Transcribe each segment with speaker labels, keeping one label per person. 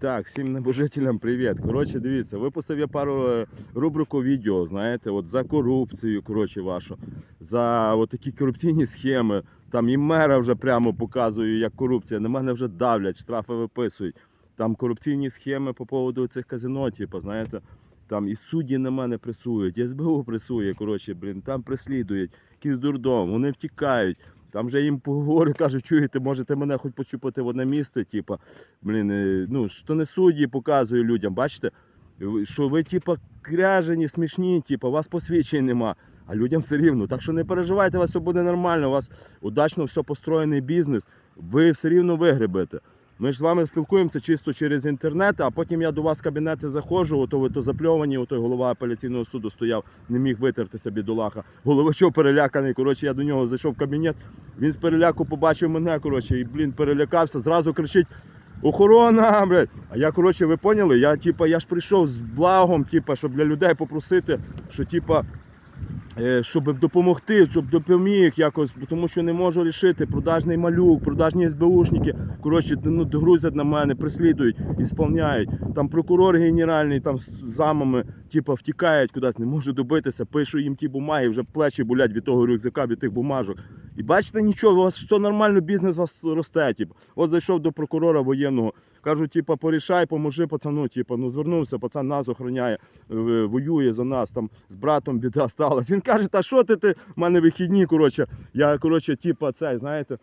Speaker 1: Так, всім небожителям привіт. Коротше, дивіться, випустив я пару е, рубрику відео, знаєте, от за корупцію, коротше, вашу, за от такі корупційні схеми. Там і мера вже прямо показую, як корупція. На мене вже давлять, штрафи виписують. Там корупційні схеми по поводу цих казино, типу, знаєте, там і судді на мене пресують, і СБУ пресує, коротше, блін, там преслідують, якийсь дурдом, вони втікають. Там вже їм поговорю, кажуть, чуєте, можете мене хоч почупати в одне місце, типа, блін, е, ну, що не судді показую людям, бачите, що ви, типа, кряжені, смішні, типа, вас посвідчень нема, а людям все рівно. Так що не переживайте, у вас все буде нормально, у вас удачно все построєний бізнес, ви все рівно вигребете. Ми ж з вами спілкуємося чисто через інтернет, а потім я до вас в кабінети заходжу, ото ви то запльовані, ото голова апеляційного суду стояв, не міг витертися бідолаха. Головачов переляканий. Коротше, я до нього зайшов в кабінет. Він з переляку побачив мене, коротше, і блін, перелякався, зразу кричить. Охорона, блядь. А я, коротше, ви поняли? Я, типа, я ж прийшов з благом, типа, щоб для людей попросити, що, типа, щоб допомогти, щоб допоміг якось, тому що не можу рішити. Продажний малюк, продажні СБУшники, коротше, ну, грузять на мене, преслідують, ісполняють. Там прокурор генеральний, там з замами, типа, втікають кудись, не можу добитися, пишу їм ті бумаги, вже плечі болять від того рюкзака, від тих бумажок. І бачите, нічого, у вас все нормально, бізнес у вас росте. Типу. От зайшов до прокурора воєнного, кажу, типа, порішай, поможи пацану. Типа, ну звернувся, пацан нас охороняє, е, воює за нас, там з братом біда сталася. Він каже, та що ти, ти? в мене вихідні, коротше. Я, коротше, типа, цей, знаєте.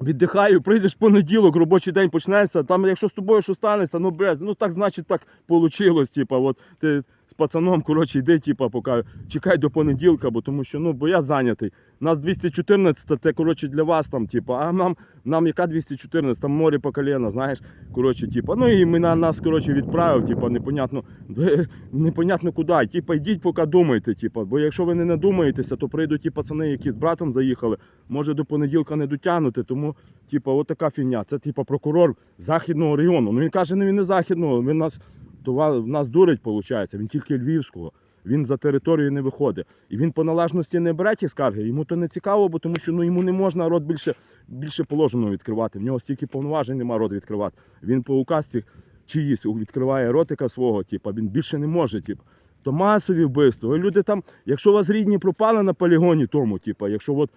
Speaker 1: Віддихаю, прийдеш понеділок, робочий день почнеться. Там, якщо з тобою що станеться, ну блядь, ну так значить так вийшло. Типа, от ти з пацаном, коротше, йди, типа, поки чекай до понеділка, бо тому що ну, бо я зайнятий. Нас 214, це коротше для вас там, типа, а нам, нам яка 214, там море по коліна, знаєш. Коротше, типа, ну і на нас коротше, відправив, типа, непонятно, непонятно куди. Типа, йдіть, поки думайте, типа, бо якщо ви не надумаєтеся, то прийдуть ті пацани, які з братом заїхали, може до понеділка не дотягнути, тому, типа, от така фігня. Це типа прокурор західного району. Ну він каже, ну він не західного, він нас, то ва- нас дурить, виходить, він тільки львівського. Він за територію не виходить. І він по належності не бере ті скарги. Йому то не цікаво, бо тому що ну, йому не можна рот більше, більше положеного відкривати. В нього стільки повноважень нема рот відкривати. Він по указці чиїсь відкриває ротика свого, типу, він більше не може. Типу. То масові вбивства. Люди там, якщо у вас рідні пропали на полігоні, тому, типу, якщо от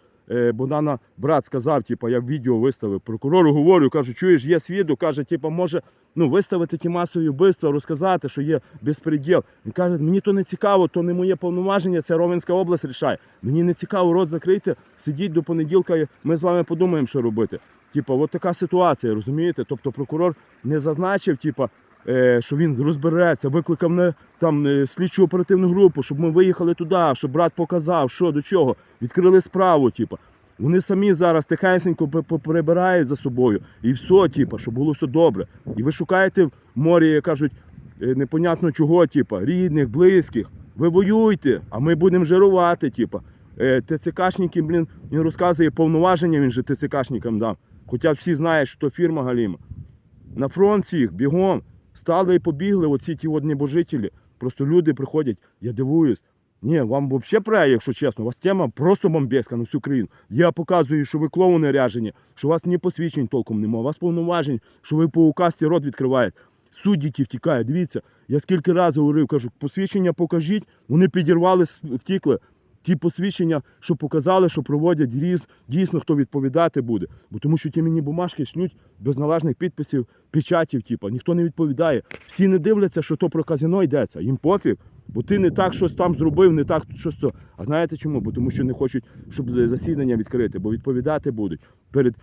Speaker 1: Богдана брат сказав, типу, я відео виставив, прокурору говорю, кажу, чуєш, є свідок, каже, типу, може ну, виставити ті масові вбивства, розказати, що є безпреділ. Він каже, мені то не цікаво, то не моє повноваження, це Ровенська область рішає. Мені не цікаво, рот закрийте, сидіть до понеділка, ми з вами подумаємо, що робити. Типа, от така ситуація, розумієте? Тобто прокурор не зазначив, типа, е, що він розбереться, викликав не там е, слідчу оперативну групу, щоб ми виїхали туди, щоб брат показав, що до чого, відкрили справу, типа. Вони самі зараз тихесенько пе- пе- прибирають за собою. І все, типа, щоб було все добре. І ви шукаєте в морі, кажуть, е, непонятно чого, типа, рідних, близьких. Ви воюйте, а ми будемо жирувати, типа. Е, ТЦКшники, блін, він розказує повноваження, він же ТЦКшникам дав. Хоча всі знають, що то фірма Галіма. На фронт всіх, бігом. Стали і побігли оці ті от небожителі. Просто люди приходять, я дивуюсь. Ні, вам взагалі пре, якщо чесно, у вас тема просто бомбезка на всю країну. Я показую, що ви клоуни ряжені, що у вас ні посвідчень толком немає, у вас повноважень, що ви по указці рот відкриваєте. Судді ті втікають. Дивіться, я скільки разів говорив, кажу, посвідчення покажіть, вони підірвали, втікли. Ті посвідчення, що показали, що проводять різ, дійсно хто відповідати буде. Бо тому що ті мені бумажки шлють без належних підписів, печатів, типу, ніхто не відповідає. Всі не дивляться, що то про казино йдеться. Їм пофіг. Бо ти не так щось там зробив, не так щось то. А знаєте чому? Бо тому що не хочуть, щоб засідання відкрити, бо відповідати будуть перед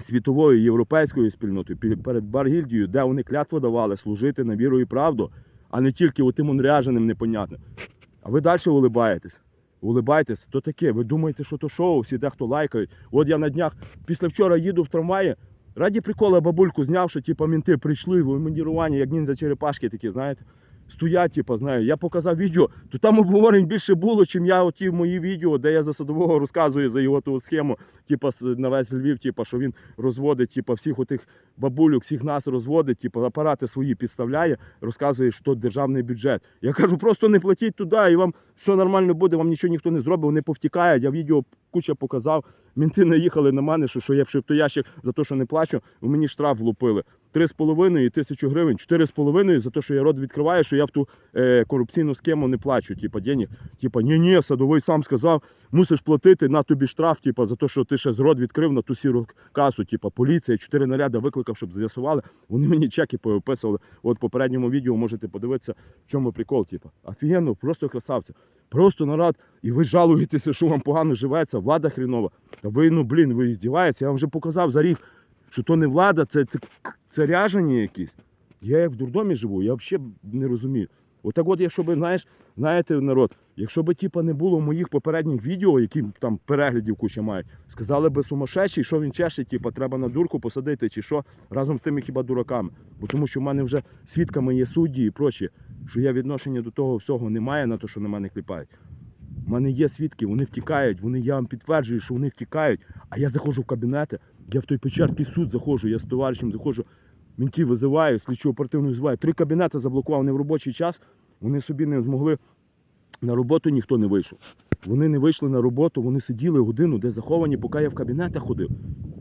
Speaker 1: світовою європейською спільнотою, перед Баргільдією, де вони клятву давали служити на віру і правду, а не тільки отим онряженим непонятним. А ви далі улибаєтесь. Улибайтесь, то таке. Ви думаєте, що то шоу, всі дехто лайкають. От я на днях після вчора їду в трамваї. Раді прикола бабульку зняв, що типу, мінти прийшли в манірування, як ніндзя черепашки такі, знаєте. Стоять, типу, знаю. Я показав відео, то там обговорень більше було, чим я оті мої відео, де я за садового розказую за його ту схему, типу, на весь Львів, типу, що він розводить, типу, всіх отих бабулюк, всіх нас розводить, типу, апарати свої підставляє, розказує, що державний бюджет. Я кажу, просто не платіть туди, і вам все нормально буде, вам нічого ніхто не зробить, вони повтікають. Я відео куча показав. Мінти наїхали на мене, що, що я в шептоящик за те, що не плачу, мені штраф влупили. 3,5 і тисячу гривень, 4,5 за те, що я рот відкриваю, що я в ту е, корупційну схему не плачу. Типа, денег. Типа, ні, ні, садовий сам сказав, мусиш платити на тобі штраф, типа, за те, що ти ще з рот відкрив на ту сіру касу. Типа, поліція, чотири наряди викликав, щоб з'ясували. Вони мені чеки повиписували. От в попередньому відео можете подивитися, в чому прикол. Типа, офігенно, просто красавці. Просто нарад, і ви жалуєтеся, що вам погано живеться, влада хрінова. Та ви, ну блін, ви здіваєтеся. Я вам вже показав за рік, що то не влада, це, це, це ряжені якісь. Я як в дурдомі живу, я взагалі не розумію. Отак от, якщо би, знаєш, знаєте, народ, якщо би типа не було моїх попередніх відео, які там переглядів куча мають, сказали би сумасшедший, що він чеше, типа, треба на дурку посадити, чи що, разом з тими хіба дураками. Бо тому що в мене вже свідками є судді і прочі, що я відношення до того всього не маю на те, що на мене кліпають. У мене є свідки, вони втікають, вони, я вам підтверджую, що вони втікають, а я заходжу в кабінети, я в той Печерський суд заходжу, я з товаришем заходжу, мінтів визиваю, слідчу оперативну визиваю. Три кабінети заблокував не в робочий час, вони собі не змогли, на роботу ніхто не вийшов. Вони не вийшли на роботу, вони сиділи годину, де заховані, поки я в кабінетах ходив.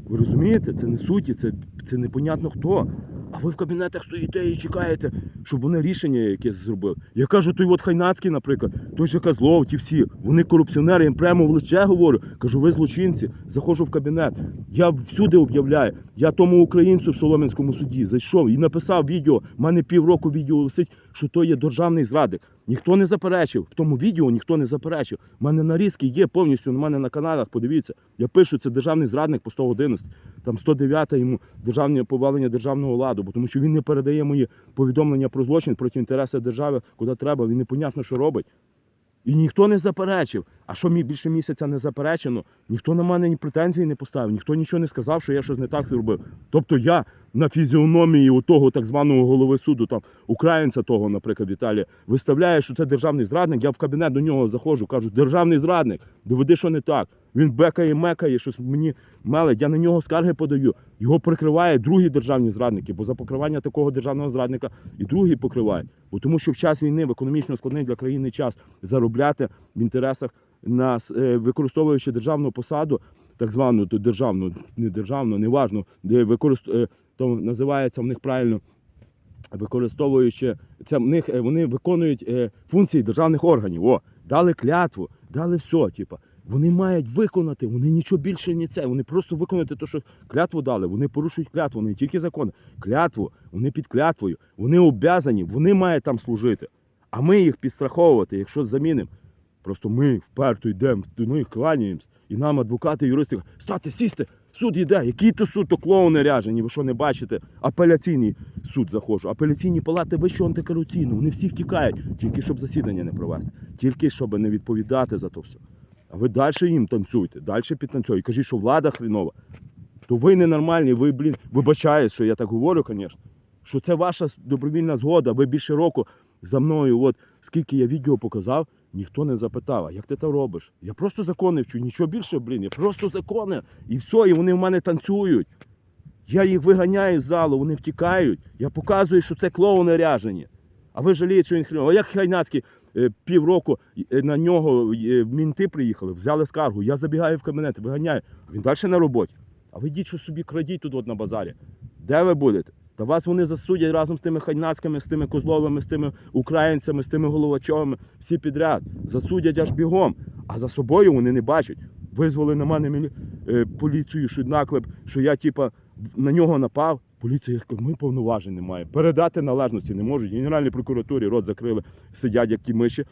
Speaker 1: Ви розумієте, це не судді, це, це непонятно хто. А ви в кабінетах стоїте і чекаєте, щоб вони рішення якесь зробили. Я кажу, той от Хайнацький, наприклад, той же Козлов, ті всі, вони корупціонери, їм прямо в лице говорю. Кажу, ви злочинці, заходжу в кабінет. Я всюди об'являю. Я тому українцю в Солом'янському суді зайшов і написав відео. У мене півроку відео висить, що то є державний зрадник. Ніхто не заперечив. В тому відео ніхто не заперечив. У мене нарізки є повністю на мене на каналах. Подивіться. Я пишу, це державний зрадник по 111. Там 109 йому державне повалення державного ладу, бо тому що він не передає мої повідомлення про злочин проти інтересів держави, куди треба. Він непонятно, що робить. І ніхто не заперечив. А що мені більше місяця не заперечено, ніхто на мене ні претензій не поставив, ніхто нічого не сказав, що я щось не так зробив. Тобто я на фізіономії у того так званого голови суду, там українця того, наприклад, Віталія, виставляє, що це державний зрадник. Я в кабінет до нього заходжу, кажу, державний зрадник, доведи, що не так. Він бекає, мекає, щось мені мелить. Я на нього скарги подаю. Його прикриває другі державні зрадники, бо за покривання такого державного зрадника і другі покривають. Бо тому що в час війни, в економічно складний для країни час заробляти в інтересах нас, е, використовуючи державну посаду, так звану то державну, не державну, неважно, де використ... е, називається в них правильно. Використовуючи це, в них е, вони виконують функції державних органів. О, дали клятву, дали все. Типа, вони мають виконати, вони нічого більше не це. Вони просто виконати те, що клятву дали. Вони порушують клятву, не тільки закони. Клятву, вони під клятвою, вони обязані, вони мають там служити. А ми їх підстраховувати, якщо замінимо. Просто ми вперто йдемо, до них кланяємось, і нам адвокати, юристи кажуть, стати, сісти, суд йде. Який то суд, то клоуни ряжені, ви що не бачите? Апеляційний суд заходжу. Апеляційні палати вищого антикорупційного, вони всі втікають, тільки щоб засідання не провести, тільки щоб не відповідати за то все. А ви далі їм танцюйте, далі підтанцюйте. Кажіть, що влада хрінова. То ви ненормальні, ви, блін, вибачаюсь, що я так говорю, звісно. Що це ваша добровільна згода, ви більше року за мною, от скільки я відео показав, ніхто не запитав, а як ти це робиш? Я просто закони вчу, нічого більше, блін, я просто закони. І все, і вони в мене танцюють. Я їх виганяю з залу, вони втікають. Я показую, що це клоуни ряжені. А ви жалієте, що він хрінов. А як Хайнацький е, півроку е, на нього е, мінти приїхали, взяли скаргу. Я забігаю в кабінет, виганяю. А він далі на роботі. А ви йдіть, що собі крадіть тут от на базарі. Де ви будете? Та вас вони засудять разом з тими хайнацькими, з тими козловими, з тими українцями, з тими головачовими, всі підряд. Засудять аж бігом. А за собою вони не бачать. Визвали на мене поліцію, що наклеп, що я типа на нього напав. Поліція ми повноважень немає. Передати належності не можуть. Генеральній прокуратурі рот закрили, сидять як ті миші.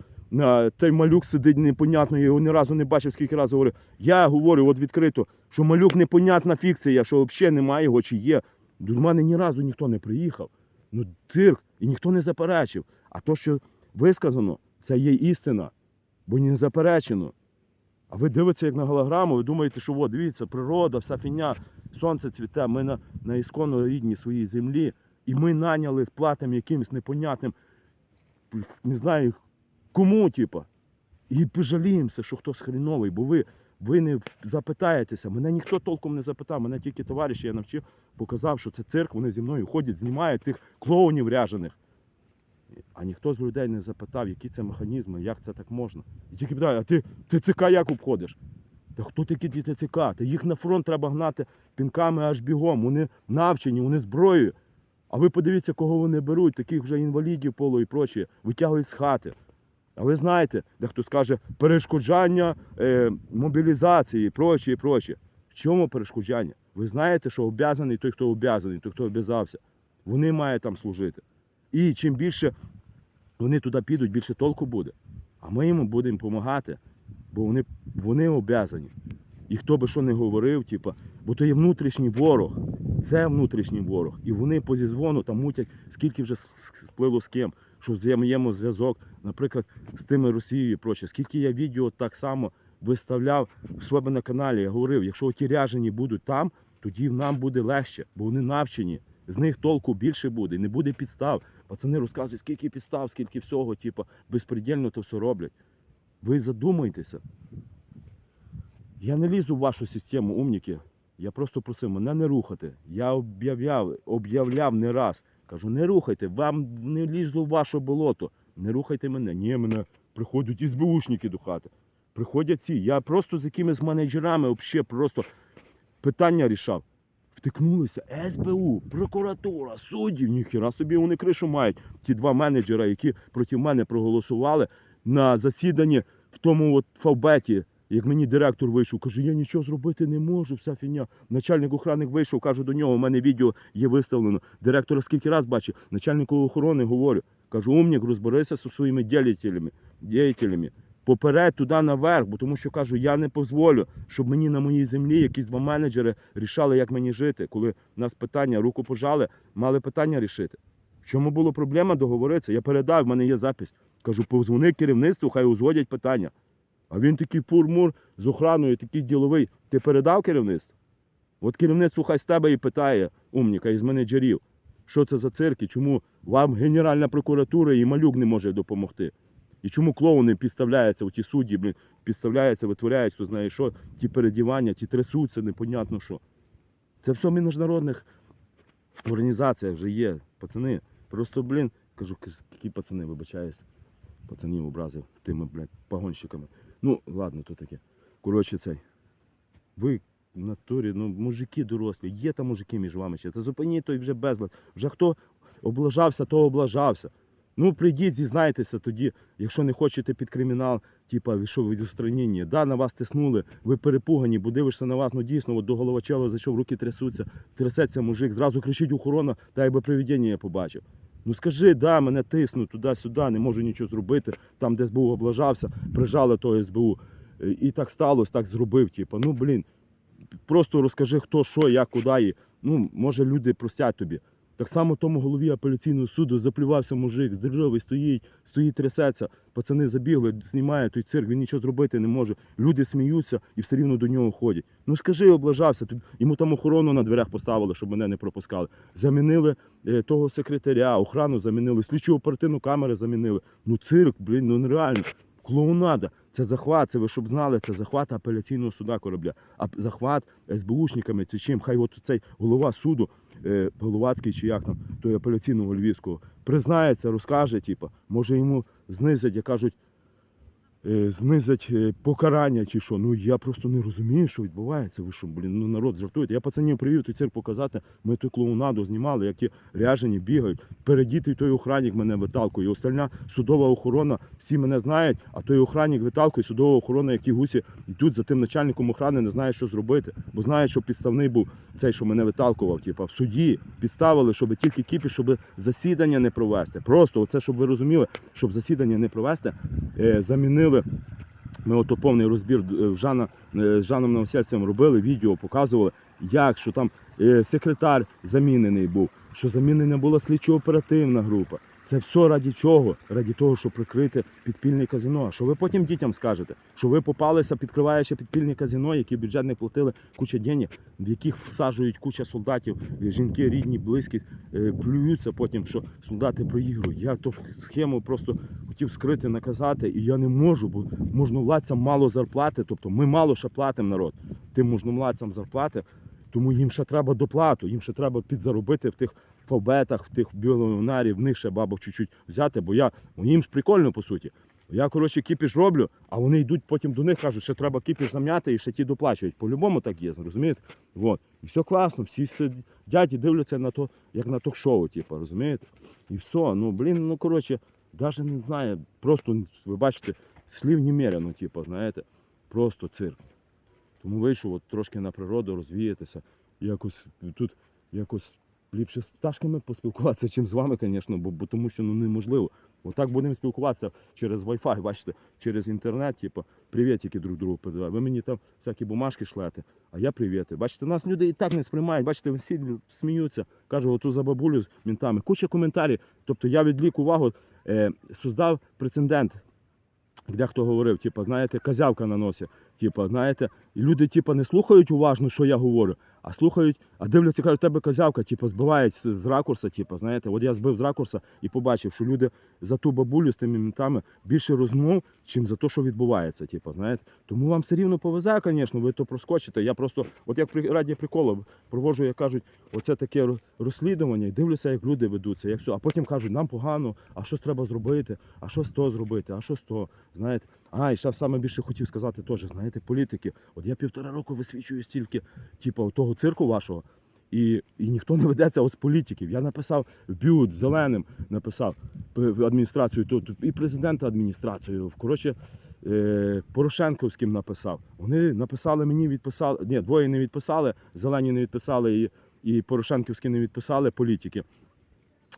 Speaker 1: Той малюк сидить непонятно, я його ні разу не бачив, скільки разів говорив. Я говорю от відкрито, що малюк непонятна фікція, що взагалі немає його чи є. До мене ні разу ніхто не приїхав. Ну, цирк, і ніхто не заперечив. А то, що висказано, це є істина, бо не заперечено. А ви дивитеся як на голограму, ви думаєте, що от, дивіться, природа, вся фігня, сонце цвіте, ми на, на ісконно рідній своїй землі, і ми наняли, платимо якимось непонятним, не знаю, кому, типа. І пожаліємося, що хтось хріновий, бо ви, ви не запитаєтеся. Мене ніхто толком не запитав, мене тільки товариш, я навчив, показав, що це цирк, вони зі мною ходять, знімають тих клоунів ряжених. А ніхто з людей не запитав, які це механізми, як це так можна. І тільки питає, а ти ТЦК як обходиш? Та хто такі ТЦК? Та їх на фронт треба гнати пінками аж бігом. Вони навчені, вони зброєю. А ви подивіться, кого вони беруть, таких вже інвалідів полу і прочі, витягують з хати. А ви знаєте, дехто скаже перешкоджання е, мобілізації прочі, і прочі. В чому перешкоджання? Ви знаєте, що обязаний той, хто обязаний, той, хто обязався. Вони мають там служити. І чим більше вони туди підуть, більше толку буде. А ми їм будемо допомагати, бо вони, вони обязані. І хто би що не говорив, типа, бо то є внутрішній ворог. Це внутрішній ворог. І вони по зізвону там мутять, скільки вже сплило з ким, що взаємоємо зв'язок, наприклад, з тими Росією і проче. Скільки я відео так само виставляв в себе на каналі, я говорив, якщо ті ряжені будуть там, тоді нам буде легше, бо вони навчені. З них толку більше буде, не буде підстав. Пацани розказують, скільки підстав, скільки всього, типу, безпредельно то все роблять. Ви задумайтеся. Я не лізу в вашу систему, умніки. Я просто просив мене не рухати. Я об'являв, об'являв не раз. Кажу, не рухайте, вам не лізу в ваше болото. Не рухайте мене. Ні, мене приходять СБУшники до хати. Приходять ці. Я просто з якимись менеджерами взагалі просто питання рішав. Втикнулися СБУ, прокуратура, суддів. Ніхіра собі вони кришу мають. Ті два менеджера, які проти мене проголосували на засіданні в тому от фавбеті. Як мені директор вийшов, каже, я нічого зробити не можу, вся фігня. Начальник охорони вийшов, кажу до нього, у мене відео є виставлено. Директора скільки раз бачив, начальнику охорони говорю. Кажу, умник, розберися зі своїми діятелями, діятелями. Поперед туди наверх, бо тому що кажу, я не дозволю, щоб мені на моїй землі якісь два менеджери рішали, як мені жити. Коли нас питання, руку пожали, мали питання рішити. В чому була проблема договоритися? Я передав, в мене є запис. Кажу, позвони керівництву, хай узгодять питання. А він такий пурмур з охраною, такий діловий. Ти передав керівництву? От керівництво хай з тебе і питає, умніка, із менеджерів, що це за цирки, чому вам Генеральна прокуратура і малюк не може допомогти. І чому клоуни підставляються, ті судді, блін, підставляються, витворяють, хто знає що, ті передівання, ті трясуться, непонятно що. Це все в міжнародних організаціях вже є, пацани. Просто, блін, кажу, які пацани, вибачаюсь. Пацанів образив тими, блядь, погонщиками. Ну, ладно, то таке. Коротше, цей. Ви в натурі, ну, мужики дорослі, є там мужики між вами ще. Та зупиніть той вже безлад. Вже хто облажався, то облажався. Ну, прийдіть, зізнайтеся тоді, якщо не хочете під кримінал, типа, що, від устранення. Да, на вас тиснули, ви перепугані, бо дивишся на вас, ну дійсно, от до головачела зайшов, руки трясуться, трясеться мужик, зразу кричить охорона, та якби привидіння я побачив. Ну скажи, да, мене тиснуть туди-сюди, не можу нічого зробити. Там, де СБУ облажався, прижали того СБУ. І так сталося, так зробив. Типу, ну блін, просто розкажи, хто, що, як, куди. І, ну, може, люди простять тобі. Так само тому голові апеляційного суду заплювався мужик, здоровий, стоїть, стоїть, трясеться. Пацани забігли, знімає той цирк, він нічого зробити не може. Люди сміються і все рівно до нього ходять. Ну скажи, облажався. Йому там охорону на дверях поставили, щоб мене не пропускали. Замінили е, того секретаря, охрану замінили, слідчу оперативну камери замінили. Ну цирк, блін, ну нереально. Клоунада. Це захват, це ви щоб знали, це захват апеляційного суда корабля. А захват СБУшниками, це чим? Хай от цей голова суду, е, Головацький чи як там, той апеляційного львівського, признається, розкаже, типу, може йому знизять, як кажуть, е, знизять е, покарання чи що. Ну я просто не розумію, що відбувається. Ви що, блін, ну народ жартуєте. Я пацанів привів той цирк показати. Ми ту клоунаду знімали, як ті ряжені бігають. Передітий той охранник мене виталкує. Остальна судова охорона, всі мене знають, а той охранник виталкує, судова охорона, як ті гусі йдуть за тим начальником охорони, не знає, що зробити. Бо знає, що підставний був цей, що мене виталкував. Типа в суді підставили, щоб тільки кіпі, щоб засідання не провести. Просто оце, щоб ви розуміли, щоб засідання не провести, е, замінили. Ми ото повний розбір е, Жана, е, з Жаном Новосельцем робили, відео показували, як, що там е, секретар замінений був, що замінена була слідчо-оперативна група. Це все раді чого? Раді того, щоб прикрити підпільне казино. А що ви потім дітям скажете? Що ви попалися, підкриваючи підпільне казино, які бюджет не платили куча денег, в яких всаджують куча солдатів, жінки, рідні, близькі, е, плюються потім, що солдати проігрують. Я ту схему просто хотів скрити, наказати, і я не можу, бо можновладцям мало зарплати, тобто ми мало ще платимо народ тим можновладцям зарплати, тому їм ще треба доплату, їм ще треба підзаробити в тих фабетах, в тих біолонарів, в них ще бабок чуть-чуть взяти, бо я, ну, їм ж прикольно по суті. Я, коротше, кіпіш роблю, а вони йдуть потім до них, кажуть, що треба кіпіш зам'яти і ще ті доплачують. По-любому так є, розумієте? Вот. І все класно, всі сидять і дивляться на то, як на ток-шоу, типу, розумієте? І все. Ну, блін, ну коротше, навіть не знаю, просто ви бачите, слів немерено, типу, знаєте, просто цирк. Тому вийшов от трошки на природу, розвіятися. Якось тут якось ліпше з пташками поспілкуватися, чим з вами, звісно, бо, бо тому що ну неможливо. Отак будемо спілкуватися через Wi-Fi, бачите, через інтернет, типу, привітики друг другу передають. Ви мені там всякі бумажки шлете, а я привіти. Бачите, нас люди і так не сприймають. Бачите, всі сміються. Кажу, оту за бабулю з мінтами. Куча коментарів. Тобто я відлік увагу, е, создав прецедент. Де хто говорив, типу, знаєте, казявка на носі. Типу, знаєте, і люди, типу, не слухають уважно, що я говорю, а слухають, а дивляться, кажуть, тебе козявка, типу, збивають з, ракурса, типу, знаєте, от я збив з ракурса і побачив, що люди за ту бабулю з тими ментами більше розмов, чим за те, що відбувається. Типу, знаєте. Тому вам все рівно повезе, звісно, ви то проскочите. Я просто, от як при раді приколу, проводжу, як кажуть, оце таке розслідування, і дивлюся, як люди ведуться, як все. А потім кажуть, нам погано, а щось треба зробити, а що з того зробити, а що з того, знаєте. А, і ще саме більше хотів сказати теж, знаєте, політики. От я півтора року висвічую стільки, типу, того цирку вашого. І, і ніхто не ведеться от з політиків. Я написав бют зеленим, написав адміністрацію тут і президента адміністрацію. Коротше, е, Порошенковським написав. Вони написали мені, відписали. Ні, двоє не відписали, зелені не відписали і, і Порошенківські не відписали політики.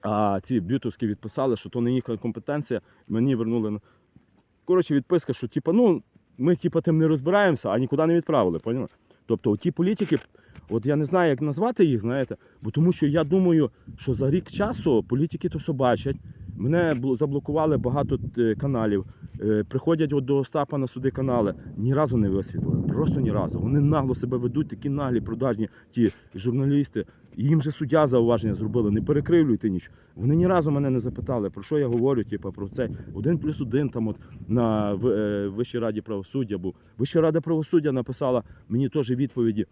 Speaker 1: А ці бютовські відписали, що то не їхня компетенція. Мені вернули коротше, відписка, що типа, ну, ми типу, тим не розбираємося, а нікуди не відправили. Поняли? Тобто ті політики, от я не знаю, як назвати їх, знаєте, бо тому що я думаю, що за рік часу політики то все бачать. Мене заблокували багато е, каналів. Е, Приходять от до Остапа на суди канали. Ні разу не висвітлили. Просто ні разу. Вони нагло себе ведуть, такі наглі, продажні ті журналісти. Їм же суддя зауваження зробили, не перекривлюйте нічого. Вони ні разу мене не запитали, про що я говорю, типу, про це. Один плюс один там от на е, Вищій раді правосуддя був. Вища рада правосуддя написала мені теж відповіді.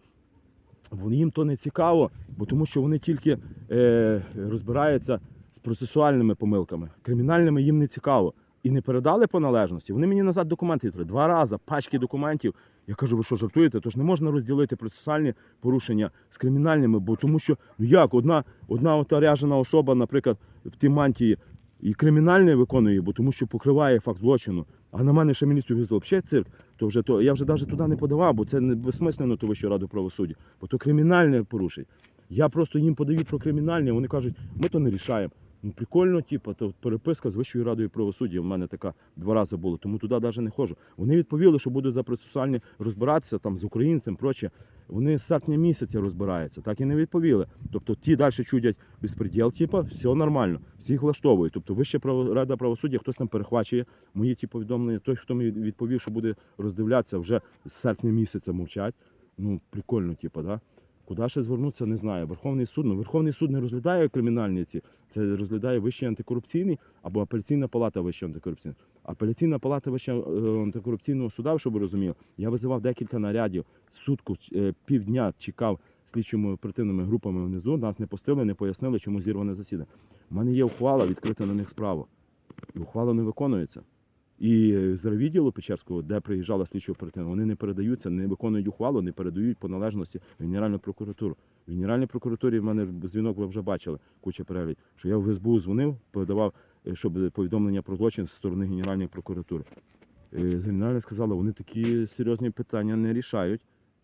Speaker 1: Їм то не цікаво, бо тому що вони тільки е, розбираються з процесуальними помилками. Кримінальними їм не цікаво. І не передали по належності. Вони мені назад документи відкрили. Два рази пачки документів. Я кажу, ви що жартуєте? Тож не можна розділити процесуальні порушення з кримінальними, бо тому що ну як одна, одна ота ряжена особа, наприклад, в тій мантії і кримінальне виконує, бо тому що покриває факт злочину. А на мене ще міністрів взагалі цирк, то вже то я вже навіть туди не подавав, бо це не безсмислено ту Вищу раду правосуддя, бо то кримінальне порушення. Я просто їм подаю про кримінальне, вони кажуть, ми то не рішаємо. Ну, прикольно, типу, то переписка з Вищою радою правосуддя. У мене така два рази було, тому туди навіть не ходжу. Вони відповіли, що будуть за процесуальні розбиратися там з українцем, проче. Вони з серпня місяця розбираються, так і не відповіли. Тобто ті далі чудять безпреділ, типу, все нормально, всіх влаштовує. Тобто право- рада правосуддя, хтось там перехвачує мої ті повідомлення. Той, хто мені відповів, що буде роздивлятися, вже з серпня місяця мовчать. Ну, прикольно, типу, да? Куди ще звернутися, не знаю. Верховний суд, ну Верховний суд не розглядає кримінальні ці, це розглядає Вищий антикорупційний або апеляційна палата Вищого антикорупційного. Апеляційна палата Вищого е, антикорупційного суда, щоб ви розуміли, я визивав декілька нарядів, сутку, е, півдня чекав слідчими оперативними групами внизу, нас не пустили, не пояснили, чому зірване засідання. У мене є ухвала, відкрита на них справа. І ухвала не виконується. І з відділу Печерського, де приїжджала слідчо оперативна, вони не передаються, не виконують ухвалу, не передають по належності в Генеральну прокуратуру. В Генеральній прокуратурі в мене дзвінок ви вже бачили, куча перелік, що я в СБУ дзвонив, подавав, е, щоб повідомлення про злочин з сторони Генеральної прокуратури. Генеральна сказала, вони такі серйозні питання не рішають,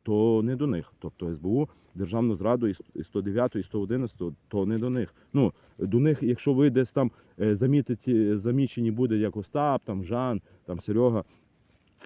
Speaker 1: то не до них. Тобто СБУ, Державну зраду і 109, і 111, то не до них. Ну, до них, якщо ви десь там е, замітите, замічені буде як Остап, там Жан, там Серега,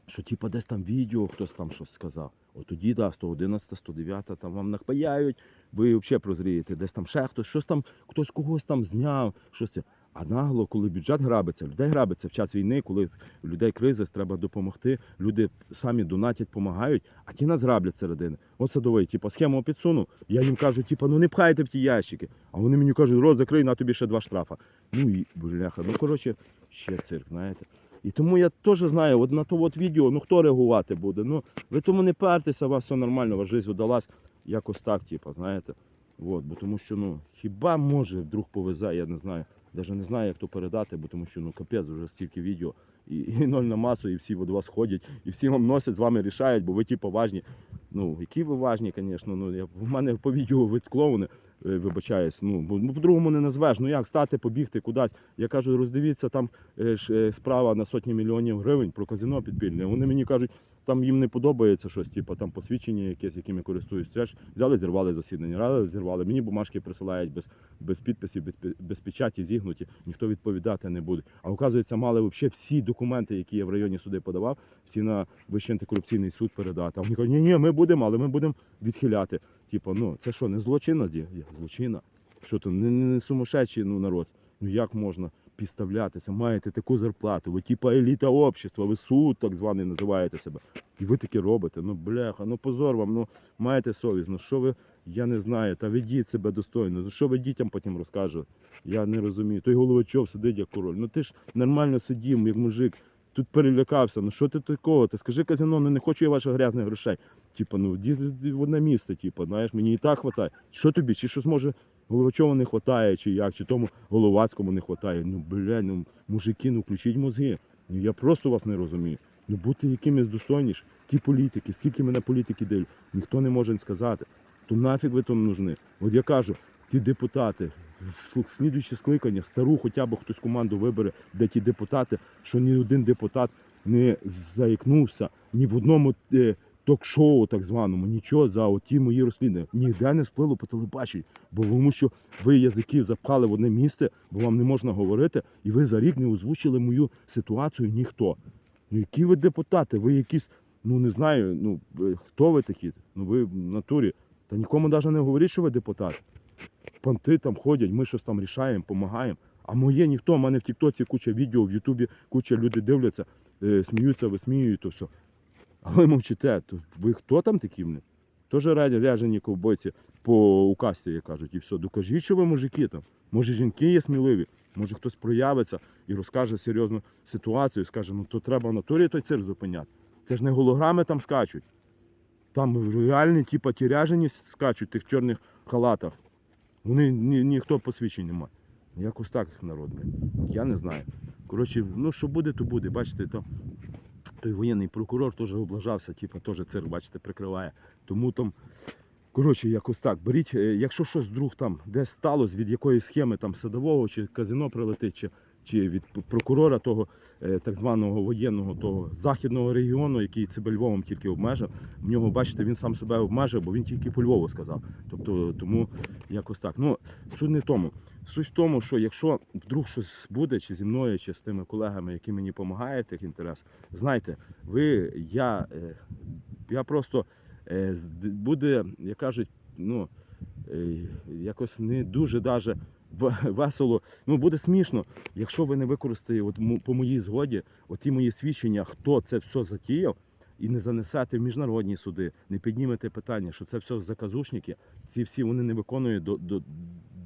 Speaker 1: що типа десь там відео хтось там щось сказав. От тоді, да, 111, 109, там вам напаяють, ви взагалі прозрієте, десь там ще хтось, щось там, хтось когось там зняв, щось це. А нагло, коли бюджет грабиться, людей грабиться в час війни, коли в людей кризис, треба допомогти. Люди самі донатять, допомагають, а ті нас граблять середини. От садовий, типу, схему підсунув. Я їм кажу, типу, ну не пхайте в ті ящики. А вони мені кажуть, рот закрий, на тобі ще два штрафа. Ну і бляха, ну коротше, ще цирк, знаєте. І тому я теж знаю, от на то от відео, ну хто реагувати буде? Ну, ви тому не пертеся, у вас все нормально, ваша життя удалась якось так, типу, знаєте. От, бо тому що ну, хіба може вдруг повезе, я не знаю. Навіть не знаю, як то передати, бо тому що ну капець, вже стільки відео. І, і ноль на масу, і всі до вас ходять, і всі вам носять, з вами рішають, бо ви ті поважні. Ну, які ви важні, звісно. Ну, я, в мене по відео ви клоуни, вибачаюсь. Ну, ну, по-другому не назвеш. Ну як стати, побігти кудись. Я кажу, роздивіться там е, е, справа на сотні мільйонів гривень про казино підпільне. Вони мені кажуть, там їм не подобається щось, типу там посвідчення якесь, якими користуюсь. Це ж взяли, зірвали засідання, рали, зірвали. Мені бумажки присилають без, без підписів, без, без печаті зігнуті, ніхто відповідати не буде. А оказується, мали взагалі всі документи, які я в районі суди подавав, всі на Вищий антикорупційний суд передати. А вони кажуть, ні, ні, ми будемо, але ми будемо відхиляти. Типу, ну це що, не злочинна дія? Злочинна. Що то не, не сумасшедший ну, народ. Ну як можна підставлятися? Маєте таку зарплату, ви типа еліта общества, ви суд так званий називаєте себе. І ви таке робите. Ну бляха, ну позор вам, ну маєте совість. Ну що ви, я не знаю, та ведіть себе достойно. Ну що ви дітям потім розкажете? Я не розумію. Той головачов сидить як король. Ну ти ж нормально сидів, як мужик. Тут перелякався. Ну що ти такого? Ти скажи казино, ну не хочу я ваших грязних грошей. Типа, ну в одне місце, типа, знаєш, мені і так хватає. Що тобі? Чи щось може Головачова не хватає, чи як, чи тому Головацькому не хватає. Ну бля, ну мужики, ну включіть мозги. Ну я просто вас не розумію. Ну будьте якимись достойніше. Ті політики, скільки мене політики дивлять, ніхто не може сказати. То нафіг ви там нужны. От я кажу, ті депутати, в слідуючі скликання, стару хоча б хтось команду вибере, де ті депутати, що ні один депутат не заікнувся ні в одному е, ток-шоу, так званому, нічого за оті мої розслідування. Ніде не сплило по телебаченню. Бо тому що ви язиків запхали в одне місце, бо вам не можна говорити, і ви за рік не озвучили мою ситуацію ніхто. Ну які ви депутати? Ви якісь, ну не знаю, ну хто ви такі? Ну ви в натурі. Та нікому навіть не говоріть, що ви депутат. Панти там ходять, ми щось там рішаємо, допомагаємо. А моє ніхто, у мене в Тіктоці куча відео, в Ютубі куча люди дивляться, е, сміються, висміюють, то все. А ви мовчите, то ви хто там такі? Теж ряжені ковбойці по указці, як кажуть, і все. Докажіть, що ви мужики там. Може, жінки є сміливі, може хтось проявиться і розкаже серйозну ситуацію, скаже, ну то треба в натурі той цирк зупиняти. Це ж не голограми там скачуть. Там реальні, типа, ті ряжені скачуть в тих чорних халатах. Вони ні, ніхто посвідчень не має. Якось так народ. Я не знаю. Коротше, ну що буде, то буде. Бачите, то той воєнний прокурор теж облажався, типу, теж цирк, бачите, прикриває. Тому там, коротше, якось так. Беріть, е, якщо щось вдруг там десь сталося від якоїсь схеми там садового чи казино прилетить, чи, чи від прокурора того е, так званого воєнного того західного регіону, який себе Львовом тільки обмежив, в нього, бачите, він сам себе обмежив, бо він тільки по Львову сказав. Тобто, тому якось так. Ну, суть не в тому. Суть в тому, що якщо вдруг щось буде, чи зі мною, чи з тими колегами, які мені допомагають тих інтересах, знайте, ви, я, е, я просто е, буде, як кажуть, ну, якось не дуже даже весело. Ну, буде смішно, якщо ви не використаєте от, по моїй згоді оті мої свідчення, хто це все затіяв, і не занесете в міжнародні суди, не піднімете питання, що це все заказушники, ці всі вони не виконують до, до,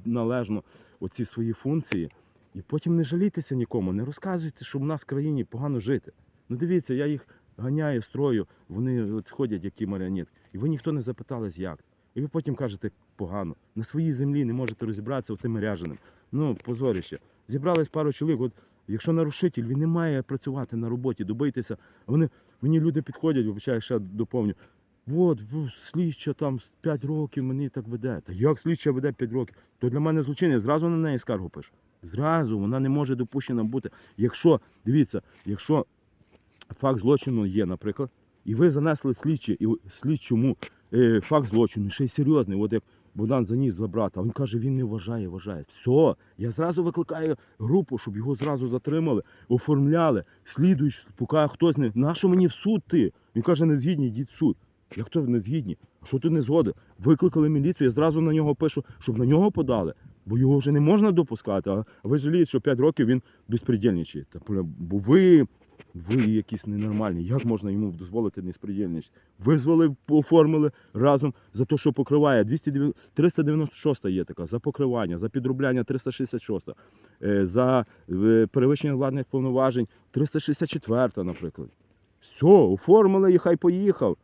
Speaker 1: належно оці свої функції. І потім не жалійтеся нікому, не розказуйте, що в нас в країні погано жити. Ну дивіться, я їх ганяю, строю, вони от ходять, як ті маріонетки. І ви ніхто не запитались, як. І ви потім кажете погано. На своїй землі не можете розібратися оцим ряженим. Ну, позоріще. Зібрались пару чоловік. От якщо нарушитель, він не має працювати на роботі, добитися. Вони мені люди підходять, вибачаю, ще доповню. От, слідча там 5 років мені так веде. Та як слідча веде 5 років? То для мене злочинець, зразу на неї скаргу пишу. Зразу вона не може допущена бути. Якщо, дивіться, якщо факт злочину є, наприклад, і ви занесли слідчі, і слідчому е, факт злочину, ще й серйозний, от як Богдан заніс два брата, він каже, він не вважає, вважає. Все, я зразу викликаю групу, щоб його зразу затримали, оформляли, слідують, поки хтось не. Нащо мені в суд ти? Він каже, не згідні, йдіть в суд. Як то не згідні? А що ти не згоден? Викликали міліцію, я зразу на нього пишу, щоб на нього подали, бо його вже не можна допускати. А ви жалієте, що 5 років він безпредельничає. Бо ви, ви якісь ненормальні. Як можна йому дозволити несприємність? Визвали, оформили разом за те, що покриває. 290, 396 є така, за покривання, за підробляння 366, е, за е, перевищення владних повноважень 364, наприклад. Все, оформили і хай поїхав.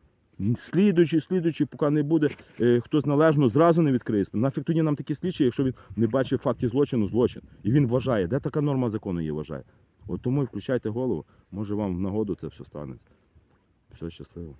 Speaker 1: Слідуючи, слідуючий, поки не буде, е, хтось належно зразу не відкриє. Нафіг тоді нам такі слідчі, якщо він не бачив фактів злочину, злочин. І він вважає, де така норма закону є вважає. От тому і включайте голову, може вам в нагоду це все станеться. Все щасливо.